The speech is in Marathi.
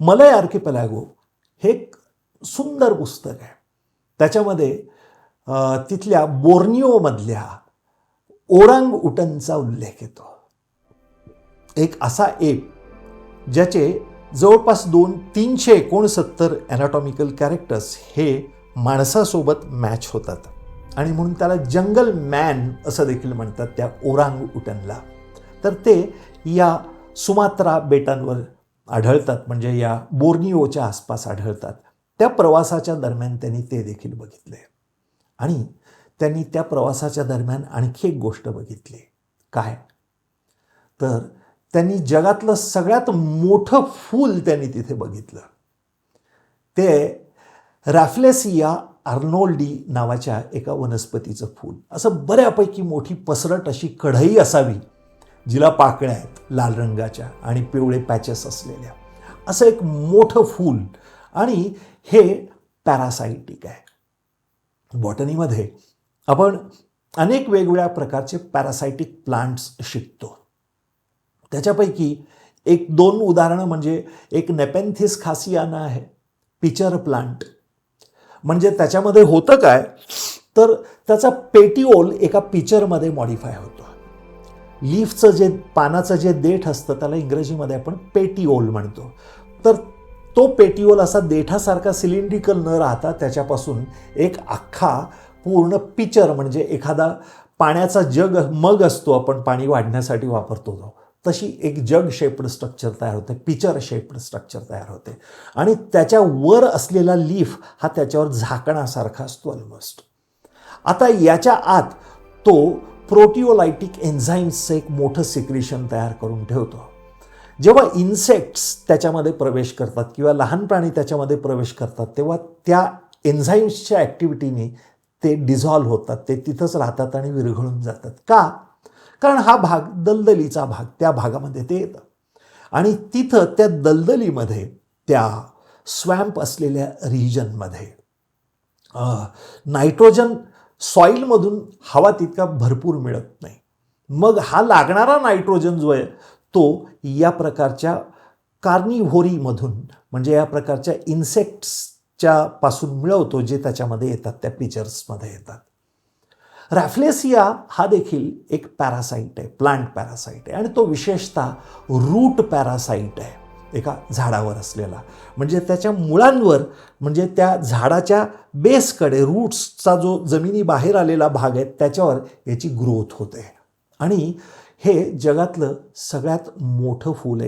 मलय आर्किपलॅगो हे एक सुंदर पुस्तक आहे. त्याच्यामध्ये तिथल्या बोर्निओमधल्या ओरांग उटनचा उल्लेख येतो. एक असा एप ज्याचे जवळपास दोन तीनशे एकोणसत्तर ॲनाटॉमिकल कॅरेक्टर्स हे माणसासोबत मॅच होतात. आणि म्हणून त्याला जंगल मॅन असं देखील म्हणतात त्या ओरांग उटनला तर ते या सुमात्रा बेटांवर आढळतात म्हणजे या बोर्निओच्या आसपास आढळतात. त्या प्रवासाच्या दरम्यान त्यांनी ते देखील बघितले. आणि त्यांनी त्या प्रवासाच्या दरम्यान आणखी एक गोष्ट बघितली. काय? तर त्यांनी जगातलं सगळ्यात मोठं फूल त्यांनी तिथे बघितलं. ते रॅफ्लेसिया आर्नोल्डी नावाच्या एका वनस्पतीचं फूल. असं बऱ्यापैकी मोठी पसरट अशी कढई असावी जिला पाकळ्या आहेत. लाल रंगाच्या आणि पिवळे पॅचेस असलेल्या. असं एक मोठं फूल आणि हे पॅरासायटिक आहे. बॉटनीमध्ये आपण अनेक वेगवेगळ्या प्रकारचे पॅरासायटिक प्लांट्स शिकतो. त्याच्यापैकी एक दोन उदाहरणं म्हणजे एक नेपेन्थिस खासियाना आहे पिचर प्लांट. म्हणजे त्याच्यामध्ये होतं काय? तर त्याचा पेटिओल एका पिचरमध्ये मॉडिफाय होतो. लीफचं जे पानाचं जे देठ असतं त्याला इंग्रजीमध्ये आपण पेटिओल म्हणतो. तर तो पेटिओल असा देठासारखा सिलेंड्रिकल न राहता त्याच्यापासून एक अख्खा पूर्ण पिचर म्हणजे एखादा पाण्याचा जग मग असतो आपण पाणी वाढण्यासाठी वापरतो तो. तशी एक जग शेप्ड स्ट्रक्चर तयार होते पिचर शेप्ड स्ट्रक्चर तयार होते. आणि त्याच्या वर असलेला लीफ हा त्याच्यावर झाकणासारखा असतो ऑलमोस्ट आता याच्या आत तो प्रोटिओलायटिक एन्झाईम्सचं एक मोठं सिक्रेशन तयार करून ठेवतो. जेव्हा इन्सेक्ट्स त्याच्यामध्ये प्रवेश करतात किंवा लहान प्राणी त्याच्यामध्ये प्रवेश करतात तेव्हा त्या एन्झाईम्सच्या ॲक्टिव्हिटीने ते डिझॉल्व्ह होतात ते तिथंच राहतात आणि विरघळून जातात. का? कारण हा भाग दलदलीचा भाग त्या भागामध्ये ते येतं. आणि तिथं त्या दलदलीमध्ये त्या स्वॅम्प असलेल्या रिजनमध्ये नायट्रोजन सॉईलमधून हवा तितका भरपूर मिळत नाही. मग हा लागणारा नायट्रोजन जो आहे तो या प्रकारच्या कार्निव्होरीमधून म्हणजे या प्रकारच्या इन्सेक्ट्सच्या पासून मिळवतो जे त्याच्यामध्ये येतात त्या पिचर्समध्ये येतात. रॅफ्लेसिया हा देखील एक पॅरासाईट आहे प्लांट पॅरासाईट आहे. आणि तो विशेषतः रूट पॅरासाईट आहे. एका झाडावर असलेला. म्हणजे त्याच्या मुळांवर म्हणजे त्या झाडाच्या बेसकडे रूट्सचा जो जमिनी बाहेर आलेला भाग आहे त्याच्यावर याची ग्रोथ होते. आणि हे जगातलं सगळ्यात मोठं फूल आहे.